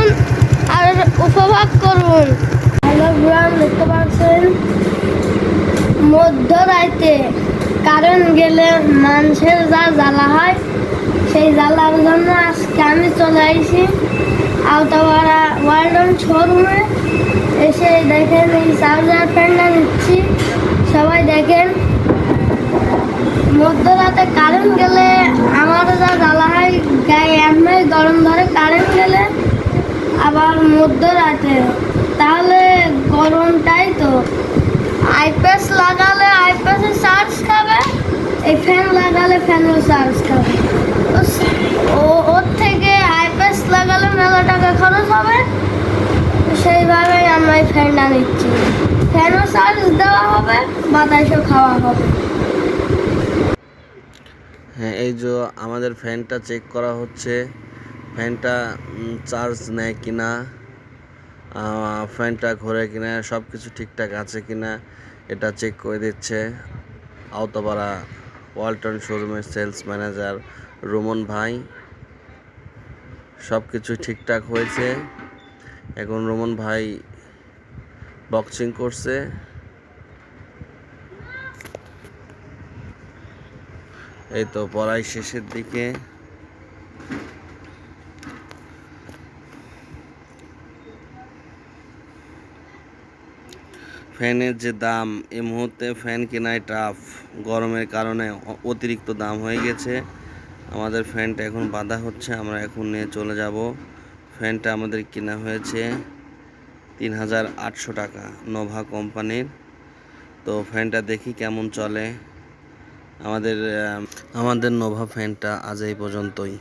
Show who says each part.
Speaker 1: থাকুন আর উপভোগ করুন। হ্যালো ব্রান দেখতে গেলে মানুষের যা জ্বালা হয়, সেই জ্বালার জন্য আজকে আমি চলে আইছি আওতাপাড়া ওয়ার্ল্ডন শোরুমে। এসে দেখেন এই চার্জার ফ্যানটা নিচ্ছি। সবাই দেখেন, মধ্যরাতে কারেন্ট গেলে আমার যা জ্বালা হয় গায়ে এমনি গরম ধরে কারেন্ট গেলে আবার মধ্যরাতে। তাহলে গরমটাই তো। আইপ্যাস লাগালে আইপ্যাসে চার্জ খাবে? এই ফ্যান লাগালে ফ্যানও চার্জ খাবে। ও, ওর থেকে আইপ্যাস লাগালে মেলা টাকা খরচ হবে। সেইভাবেই আমরা এই ফ্যানটা নিচ্ছি। ফ্যানও চার্জ দেওয়া হবে, বাতাসও খাওয়া হবে।
Speaker 2: হ্যাঁ এই যে আমাদের ফ্যানটা চেক করা হচ্ছে। ফ্যানটা চার্জ নেয় কিনা আহ, ফ্যানটা ঘোরে কিনা সব কিছু ঠিকঠাক আছে কিনা এটা চেক করে দিচ্ছে। আওতাপাড়া ওয়ালটন শোরুমের সেলস ম্যানেজার রোমন ভাই। সব কিছু ঠিকঠাক হয়েছে। এখন রোমন ভাই বক্সিং করছে। এই তো পড়াই শেষের দিকে। ফ্যানের যে দাম, এই মুহূর্তে ফ্যান কেনাই টাফ গরমের কারণে অতিরিক্ত দাম হয়ে গেছে। আমাদের ফ্যানটা এখন বাধা হচ্ছে, আমরা এখন নিয়ে চলে যাব। ফ্যানটা আমাদের কেনা হয়েছে তিন হাজার আটশো টাকা নোভা কোম্পানির। তো ফ্যানটা দেখি কেমন চলে। আমাদের আমাদের নোভা ফ্যানটা আজ এই পর্যন্তই।